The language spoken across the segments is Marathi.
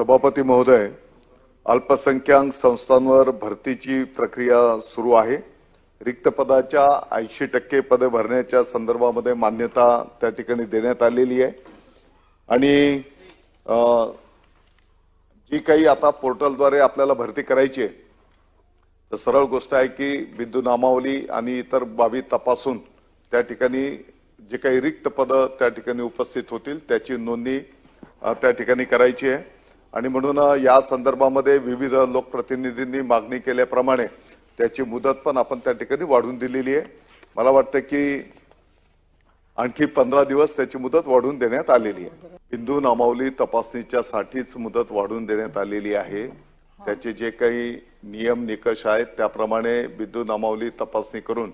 सभापती महोदय अल्पसंख्याक संस्थांवर भरतीची प्रक्रिया सुरू आहे. रिक्त पदाच्या ऐंशी टक्के पदे भरण्याच्या संदर्भामध्ये मान्यता त्या ठिकाणी देण्यात आलेली आहे. आणि जी काही आता पोर्टलद्वारे आपल्याला भरती करायची आहे तर सरळ गोष्ट आहे की बिंदू नामावली आणि इतर बाबी तपासून त्या ठिकाणी जे काही रिक्त पदं त्या ठिकाणी उपस्थित होतील त्याची नोंदणी त्या ठिकाणी करायची आहे. आणि म्हणून या संदर्भामध्ये विविध लोकप्रतिनिधींनी मागणी केल्याप्रमाणे त्याची मुदत पण आपण त्या ठिकाणी वाढवून दिलेली आहे. मला वाटतं की आणखी पंधरा दिवस त्याची मुदत वाढवून देण्यात आलेली आहे. हिंदू नामावली तपासणीच्या साठीच मुदत वाढवून देण्यात आलेली आहे. त्याचे जे काही नियम निकष आहेत त्याप्रमाणे बिंदू नामावली तपासणी करून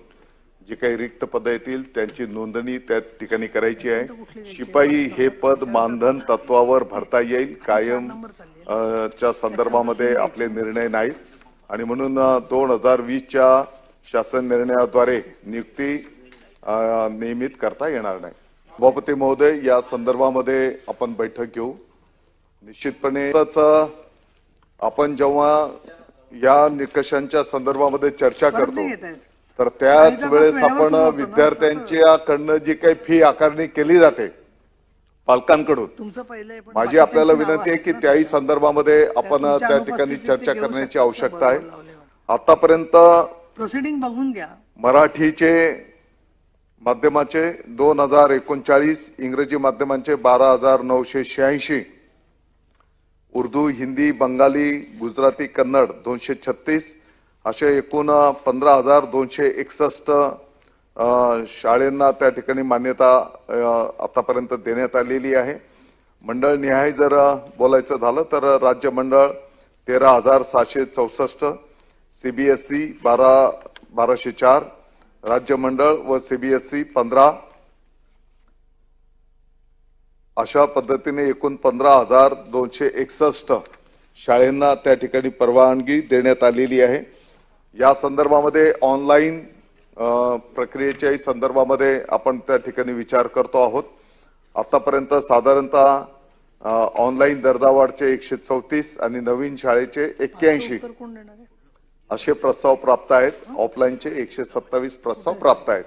जी काही रिक्त पदं येतील त्यांची नोंदणी त्या ठिकाणी करायची आहे. शिपाई हे पद मानधन तत्वावर भरता येईल कायम च्या संदर्भामध्ये आपले निर्णय नाहीत. आणि म्हणून दोन हजार वीसच्या शासन निर्णयाद्वारे नियुक्ती नियमित करता येणार नाही. सभापती महोदय या संदर्भामध्ये आपण बैठक घेऊ. निश्चितपणे आपण जेव्हा या निकषांच्या संदर्भामध्ये चर्चा करतो. तर त्याच वेळेस आपण विद्यार्थ्यांच्याकडनं जी काही फी आकारणी केली जाते पालकांकडून माझी आपल्याला विनंती आहे की. त्याही संदर्भामध्ये आपण त्या ठिकाणी चर्चा करण्याची आवश्यकता आहे. आतापर्यंत प्रोसिडिंग बघून घ्या मराठीचे माध्यमाचे दोन हजार एकोणचाळीस इंग्रजी माध्यमांचे बारा हजार नऊशे शहाऐंशी उर्दू हिंदी बंगाली गुजराती कन्नड दोनशे छत्तीस असे एकूण पंधरा हजार दोनशे एकसष्ट शाळेंना त्या ठिकाणी मान्यता आतापर्यंत देण्यात आलेली आहे. मंडळ निहाय जर बोलायचं झालं तर राज्य मंडळ तेरा हजार सहाशे चौसष्ट सी बी एस ई बारा बाराशे चार राज्य मंडळ व सीबीएसई पंधरा. अशा पद्धतीने एकूण पंधरा हजार दोनशे एकसष्ट शाळेंना त्या ठिकाणी परवानगी देण्यात आलेली आहे. या संदर्भामध्ये ऑनलाईन प्रक्रियेच्याही संदर्भामध्ये आपण त्या ठिकाणी विचार करतो आहोत. आतापर्यंत साधारणतः ऑनलाईन दर्जावाढचे एकशे चौतीस आणि नवीन शाळेचे एक्क्याऐंशी असे प्रस्ताव प्राप्त आहेत. ऑफलाईनचे एकशे सत्तावीस प्रस्ताव प्राप्त आहेत.